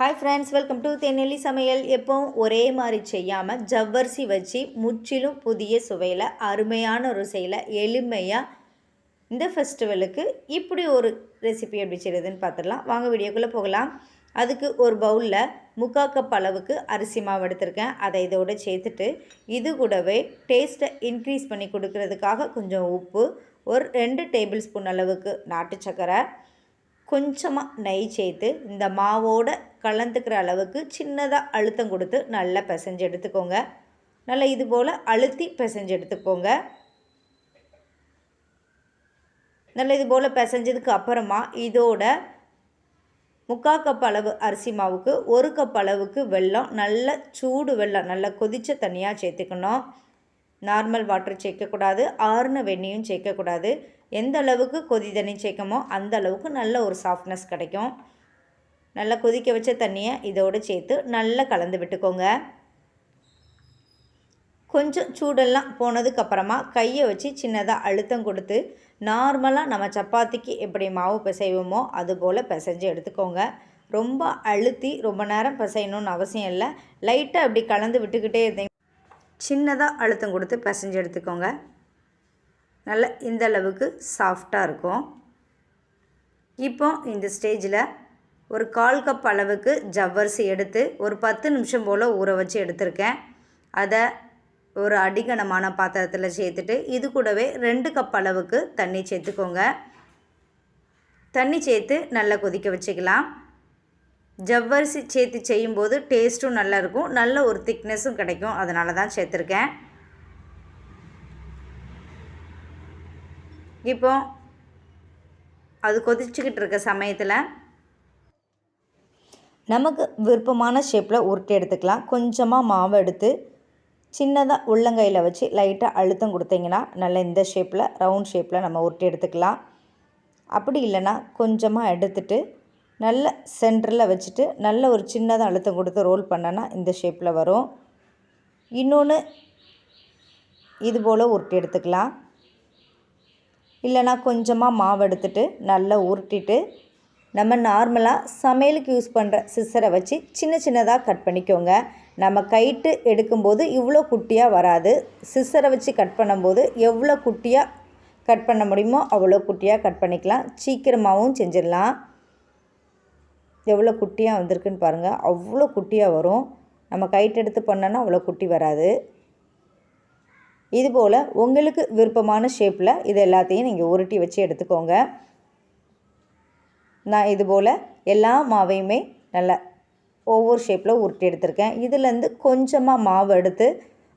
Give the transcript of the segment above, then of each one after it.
Hi friends welcome to Thennelli சமையல் எப்போவும் ஒரே மாதிரி செய்யாமல் ஜவ்வரிசி வச்சு முற்றிலும் புதிய சுவையில் அருமையான ருசியில் எளிமையாக இந்த ஃபெஸ்டிவலுக்கு இப்படி ஒரு ரெசிபி எப்படி செய்கிறதுன்னு பார்த்துடலாம். வாங்க வீடியோக்குள்ளே போகலாம். அதுக்கு ஒரு பவுலில் முக்கால் கப் அளவுக்கு அரிசி மாவு எடுத்திருக்கேன். அதை இதோடு சேர்த்துட்டு இது கூடவே டேஸ்ட்டை இன்க்ரீஸ் பண்ணி கொடுக்கறதுக்காக கொஞ்சம் உப்பு ஒரு ரெண்டு டேபிள் ஸ்பூன் அளவுக்கு நாட்டு சர்க்கரை கொஞ்சமாக நெய் சேர்த்து இந்த மாவோட கலந்துக்கிற அளவுக்கு சின்னதாக அழுத்தம் கொடுத்து நல்லா பிசைஞ்சு எடுத்துக்கோங்க. நல்லா இது போல் அழுத்தி பிசைஞ்சு எடுத்துக்கோங்க. நல்லா இது போல் பிசைஞ்சதுக்கு அப்புறமா இதோட முக்கால் கப் அளவு அரிசி மாவுக்கு ஒரு கப் அளவுக்கு வெல்லம் நல்ல சூடு வெல்லம் நல்லா கொதித்த தனியாக சேர்த்துக்கணும். நார்மல் வாட்டர் சேர்க்கக்கூடாது ஆறுன வெண்ணையும் சேர்க்கக்கூடாது. எந்த அளவுக்கு கொதி தண்ணி சேர்க்கமோ அந்த அளவுக்கு நல்ல ஒரு சாஃப்ட்னஸ் கிடைக்கும். நல்லா கொதிக்க வச்ச தண்ணியை இதோடு சேர்த்து நல்லா கலந்து விட்டுக்கோங்க. கொஞ்சம் சூடெல்லாம் போனதுக்கப்புறமா கையை வச்சு சின்னதாக அழுத்தம் கொடுத்து நார்மலாக நம்ம சப்பாத்திக்கு எப்படி மாவு பிசைவோமோ அது போல் பிசைஞ்சு எடுத்துக்கோங்க. ரொம்ப அழுத்தி ரொம்ப நேரம் பிசையணும்னு அவசியம் இல்லை. லைட்டாக அப்படி கலந்து விட்டுக்கிட்டே இருந்தீங்க. சின்னதாக அழுத்தம் கொடுத்து பிசைஞ்சு எடுத்துக்கோங்க. நல்ல இந்த அளவுக்கு சாஃப்டாக இருக்கும். இப்போ இந்த ஸ்டேஜில் ஒரு கால் கப் அளவுக்கு ஜவ்வரிசி எடுத்து ஒரு பத்து நிமிஷம் போல் ஊற வச்சு எடுத்திருக்கேன். அதை ஒரு அடிகனமான பாத்திரத்தில் சேர்த்துட்டு இது கூடவே ரெண்டு கப் அளவுக்கு தண்ணி சேர்த்துக்கோங்க. தண்ணி சேர்த்து நல்லா கொதிக்க வச்சுக்கலாம். ஜவ்வரிசி சேர்த்து செய்யும்போது டேஸ்ட்டும் நல்லாயிருக்கும் நல்ல ஒரு திக்னஸும் கிடைக்கும். அதனால தான் சேர்த்துருக்கேன். இப்போ அது கொதிச்சுக்கிட்டு இருக்க சமயத்தில் நமக்கு விருப்பமான ஷேப்பில் உருட்டி எடுத்துக்கலாம். கொஞ்சமாக மாவு எடுத்து சின்னதாக உள்ளங்கையில் வச்சு லைட்டாக அழுத்தம் கொடுத்தீங்கன்னா நல்ல இந்த ஷேப்பில் ரவுண்ட் ஷேப்பில் நம்ம உருட்டி எடுத்துக்கலாம். அப்படி இல்லைன்னா கொஞ்சமாக எடுத்துட்டு நல்ல சென்டரில் வச்சுட்டு நல்ல ஒரு சின்னதாக அழுத்தம் கொடுத்து ரோல் பண்ணனா இந்த ஷேப்பில் வரும். இன்னொன்று இது போல் உருட்டி எடுத்துக்கலாம். இல்லைனா கொஞ்சமாக மாவு எடுத்துட்டு நல்லா உருட்டிட்டு நம்ம நார்மலாக சமையலுக்கு யூஸ் பண்ணுற சிசரை வச்சு சின்ன சின்னதாக கட் பண்ணிக்கோங்க. நம்ம கைட்டு எடுக்கும்போது இவ்வளோ குட்டியாக வராது. சிஸ்ஸரை வச்சு கட் பண்ணும்போது எவ்வளோ குட்டியாக கட் பண்ண முடியுமோ அவ்வளோ குட்டியாக கட் பண்ணிக்கலாம். சீக்கிரமாகவும் செஞ்சிடலாம். எவ்வளோ குட்டியாக வந்திருக்குன்னு பாருங்கள் அவ்வளோ குட்டியாக வரும். நம்ம கைட்டு எடுத்து பண்ணோன்னா அவ்வளோ குட்டி வராது. இதுபோல் உங்களுக்கு விருப்பமான ஷேப்பில் இது எல்லாத்தையும் நீங்கள் உருட்டி வச்சு எடுத்துக்கோங்க. நான் இதுபோல் எல்லா மாவையுமே நல்லா ஒவ்வொரு ஷேப்பில் உருட்டி எடுத்திருக்கேன். இதுலேருந்து கொஞ்சமாக மாவு எடுத்து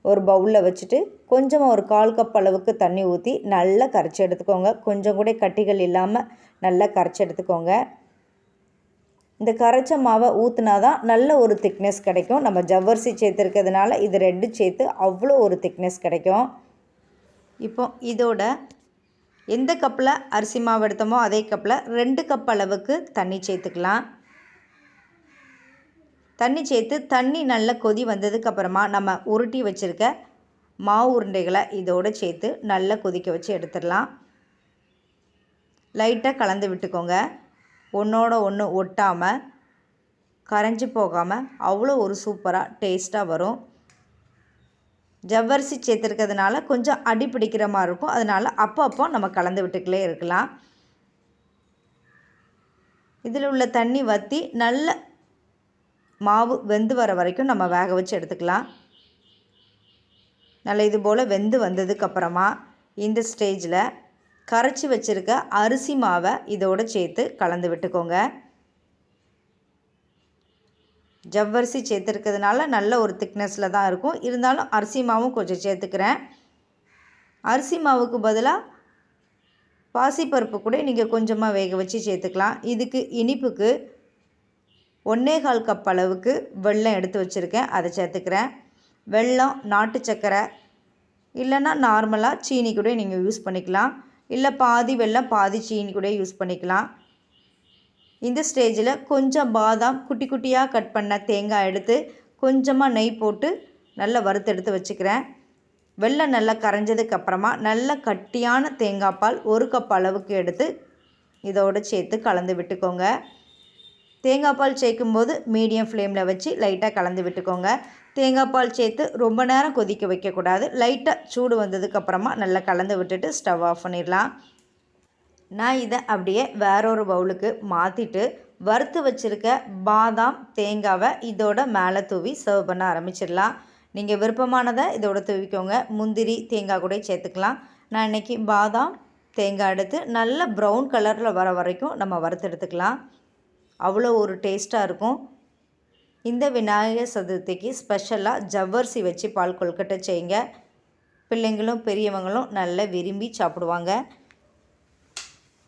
ஒரு பவுலில் வச்சுட்டு கொஞ்சமாக ஒரு கால் கப் அளவுக்கு தண்ணி ஊற்றி நல்லா கரைச்சி எடுத்துக்கோங்க. கொஞ்சம் கூட கட்டிகள் இல்லாமல் நல்லா கரைச்சி எடுத்துக்கோங்க. இந்த கரைச்ச மாவை ஊற்றுனா தான் நல்ல ஒரு திக்னஸ் கிடைக்கும். நம்ம ஜவ்வரிசி சேர்த்துருக்கிறதுனால இது ரெண்டு சேர்த்து அவ்வளோ ஒரு திக்னஸ் கிடைக்கும். இப்போ இதோட எந்த கப்பில் அரிசி மாவு எடுத்தோமோ அதே கப்பில் ரெண்டு கப் அளவுக்கு தண்ணி சேர்த்துக்கலாம். தண்ணி சேர்த்து தண்ணி நல்லா கொதி வந்ததுக்கப்புறமா நம்ம உருட்டி வச்சுருக்க மாவு உருண்டைகளை இதோடு சேர்த்து நல்லா கொதிக்க வச்சு எடுத்துடலாம். லைட்டாக கலந்து விட்டுக்கோங்க. ஒன்றோட ஒன்று ஒட்டாமல் கரைஞ்சி போகாமல் அவ்வளோ ஒரு சூப்பராக டேஸ்ட்டாக வரும். ஜவ்வரிசி சேர்த்துருக்கிறதுனால கொஞ்சம் அடி பிடிக்கிற மாதிரி இருக்கும். அதனால் அப்பப்போ நம்ம கலந்து விட்டுக்கிட்டே இருக்கலாம். இதில் உள்ள தண்ணி வற்றி நல்ல மாவு வெந்து வர வரைக்கும் நம்ம வேக வச்சு எடுத்துக்கலாம். நல்ல இது போல் வெந்து வந்ததுக்கப்புறமா இந்த ஸ்டேஜில் கரைச்சி வச்சுருக்க அரிசி மாவை இதோடு சேர்த்து கலந்து விட்டுக்கோங்க. ஜவ்வரிசி சேர்த்துருக்கிறதுனால நல்ல ஒரு திக்னஸில் தான் இருக்கும். இருந்தாலும் அரிசி மாவும் கொஞ்சம் சேர்த்துக்கிறேன். அரிசி மாவுக்கு பதிலாக பாசிப்பருப்பு கூட நீங்கள் கொஞ்சமாக வேக வச்சு சேர்த்துக்கலாம். இதுக்கு இனிப்புக்கு ஒன்றே கால் கப் அளவுக்கு வெல்லம் எடுத்து வச்சுருக்கேன். அதை சேர்த்துக்கிறேன். வெல்லம் நாட்டு சர்க்கரை இல்லைன்னா நார்மலாக சீனி கூட நீங்கள் யூஸ் பண்ணிக்கலாம். இல்லை பாதி வெள்ளம் பாதி சீனி கூட யூஸ் பண்ணிக்கலாம். இந்த ஸ்டேஜில் கொஞ்சம் பாதாம் குட்டி குட்டியாக கட் பண்ண தேங்காய் எடுத்து கொஞ்சமாக நெய் போட்டு நல்லா வறுத்தெடுத்து வச்சுக்கிறேன். வெள்ளம் நல்லா கரைஞ்சதுக்கப்புறமா நல்ல கட்டியான தேங்காய் பால் ஒரு கப் அளவுக்கு எடுத்து இதோடு சேர்த்து கலந்து விட்டுக்கோங்க. தேங்காய் பால் சேர்க்கும்போது மீடியம் ஃப்ளேமில் வச்சு லைட்டாக கலந்து விட்டுக்கோங்க. தேங்காய் பால் சேர்த்து ரொம்ப நேரம் கொதிக்க வைக்கக்கூடாது. லைட்டாக சூடு வந்ததுக்கப்புறமா நல்லா கலந்து விட்டுட்டு ஸ்டவ் ஆஃப் பண்ணிடலாம். நான் இதை அப்படியே வேறொரு பவுலுக்கு மாற்றிட்டு வறுத்து வச்சுருக்க பாதாம் தேங்காவை இதோட மேலே தூவி சர்வ் பண்ண ஆரம்பிச்சிடலாம். நீங்கள் விருப்பமானதை இதோட தூவிக்கோங்க. முந்திரி தேங்காய் கூட சேர்த்துக்கலாம். நான் இன்றைக்கி பாதாம் தேங்காய் எடுத்து நல்ல ப்ரௌன் கலரில் வர வரைக்கும் நம்ம வறுத்து எடுத்துக்கலாம். அவ்வளோ ஒரு டேஸ்ட்டாக இருக்கும். இந்த விநாயகர் சதுர்த்திக்கு ஸ்பெஷலாக ஜவ்வரிசி வச்சு பால் கொழுக்கட்டை செய்யுங்க. பிள்ளைங்களும் பெரியவங்களும் நல்லா விரும்பி சாப்பிடுவாங்க.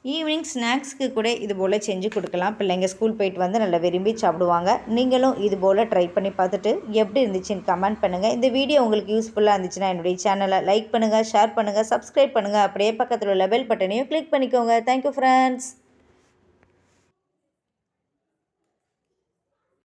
ஈவினிங் ஸ்நாக்ஸ்க்கு கூட இது போல் செஞ்சு கொடுக்கலாம். பிள்ளைங்க ஸ்கூல் போயிட்டு வந்து நல்லா விரும்பி சாப்பிடுவாங்க. நீங்களும் இது போல் ட்ரை பண்ணி பார்த்துட்டு எப்படி இருந்துச்சுன்னு கமெண்ட் பண்ணுங்கள் இந்த வீடியோ உங்களுக்கு யூஸ்ஃபுல்லாக இருந்துச்சுன்னா என்னுடைய சேனலை லைக் பண்ணுங்கள் ஷேர் பண்ணுங்கள் சப்ஸ்கிரைப் பண்ணுங்கள் அப்படியே பக்கத்தில் உள்ள பெல் பட்டனையும் கிளிக் பண்ணிக்கோங்க. Thank you friends